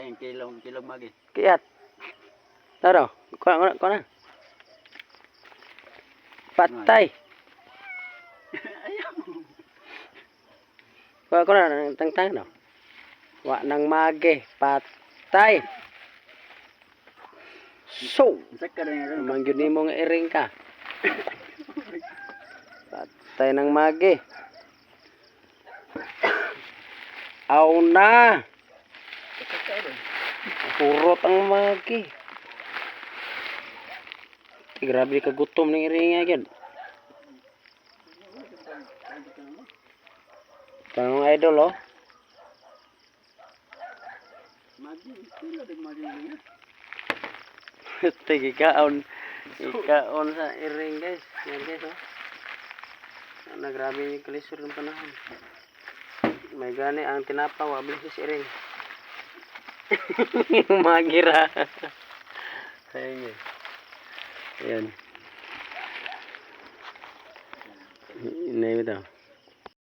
Ayun, kilong, kilong magi. Kiat. Taro, kuha kuha kuha na. Patay. Ayaw. Kuha kuha na tang tang no. Wa nang mage, patay. So, Saka na yung Naman yun mo nga iring ka. Patay ng magi. Aw na! Purot ang magi. Grabe ka gutom ng iring nga yun. Tanong idol oh. Magi, magi niya. Tig ikaon. Sa iring guys. Yan guys oh. Na grabe yung kalisur ng panahon. May gani ang tinapa wa bilis iring. Magira. Ayun yun. Ayan. Inay mo daw.